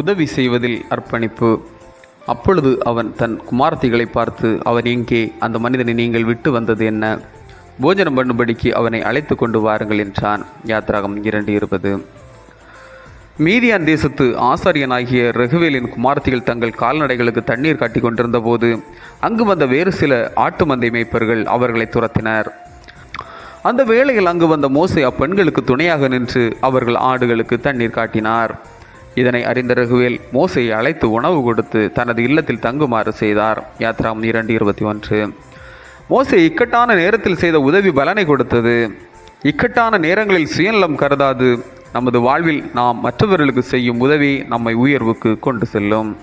உதவி செய்வதில் அர்ப்பணிப்பு. அப்பொழுது அவன் தன் குமார்த்திகளை பார்த்து அவர் எங்கே? அந்த மனிதனை நீங்கள் விட்டு வந்தது என்ன? போஜனம் பண்ணும்படிக்கு அவனை அழைத்து கொண்டு வாருங்கள் என்றான். யாத்ராகம் இரண்டு இருபது. மீதியான் தேசத்து ஆசாரியனாகிய ரகுவேலின் குமார்த்திகள் தங்கள் கால்நடைகளுக்கு தண்ணீர் காட்டிக் கொண்டிருந்த போது அங்கு வந்த வேறு சில ஆட்டு மந்தை மேய்ப்பர்கள் அவர்களை துரத்தினர். அந்த வேளையில் அங்கு வந்த மோசை அப்பெண்களுக்கு துணையாக நின்று அவர்கள் ஆடுகளுக்கு தண்ணீர் காட்டினார். இதனை அறிந்த ரகுவேல் மோசையை அழைத்து உணவு கொடுத்து தனது இல்லத்தில் தங்குமாறு செய்தார். யாத்ராம் இரண்டு இருபத்தி ஒன்று. மோசை இக்கட்டான நேரத்தில் செய்த உதவி பலனை கொடுத்தது. இக்கட்டான நேரங்களில் சுயநலம் கருதாது. நமது வாழ்வில் நாம் மற்றவர்களுக்கு செய்யும் உதவி நம்மை உயர்வுக்கு கொண்டு செல்லும்.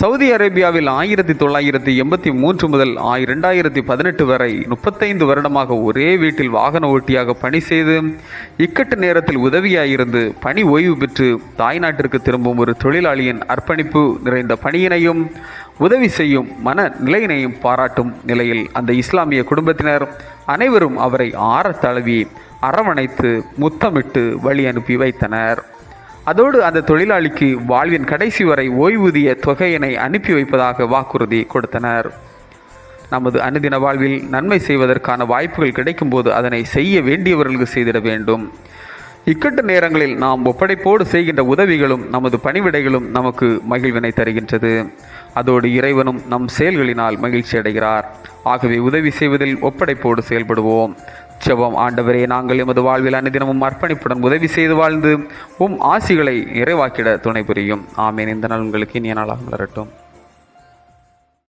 சவுதி அரேபியாவில் ஆயிரத்தி தொள்ளாயிரத்தி எண்பத்தி மூன்று முதல் இரண்டாயிரத்தி பதினெட்டு வரை முப்பத்தைந்து வருடமாக ஒரே வீட்டில் வாகன ஓட்டியாக பணி செய்து இக்கட்டு நேரத்தில் உதவியாயிருந்து பணி ஓய்வு பெற்று தாய்நாட்டிற்கு திரும்பும் ஒரு தொழிலாளியின் அர்ப்பணிப்பு நிறைந்த பணியினையும் உதவி செய்யும் மன நிலையினையும் பாராட்டும் நிலையில் அந்த இஸ்லாமிய குடும்பத்தினர் அனைவரும் அவரை ஆற தழுவி அரவணைத்து முத்தமிட்டு வழி அனுப்பி வைத்தனர். அதோடு அந்த தொழிலாளிக்கு வாழ்வின் கடைசி வரை ஓய்வூதிய தொகையினை அனுப்பி வைப்பதாக வாக்குறுதி கொடுத்தனர். நமது அனுதின வாழ்வில் நன்மை செய்வதற்கான வாய்ப்புகள் கிடைக்கும்போது அதனை செய்ய வேண்டியவர்களுக்கு செய்திட வேண்டும். இக்கட்டு நேரங்களில் நாம் ஒப்படைப்போடு செய்கின்ற உதவிகளும் நமது பணிவிடைகளும் நமக்கு மகிழ்வினை தருகின்றது. அதோடு இறைவனும் நம் செயல்களினால் மகிழ்ச்சி அடைகிறார் ஆகவே உதவி செய்வதில் ஒப்படைப்போடு செயல்படுவோம். செபம் ஆண்டவரே நாங்கள் எமது வாழ்வில் அனுதினமும் அர்ப்பணிப்புடன் உதவி செய்து வாழ்ந்து உம் ஆசிகளை நிறைவாக்கிட துணை புரியும். ஆமேன். இந்த நாள் உங்களுக்கு இனிய நாளாக வளரட்டும்.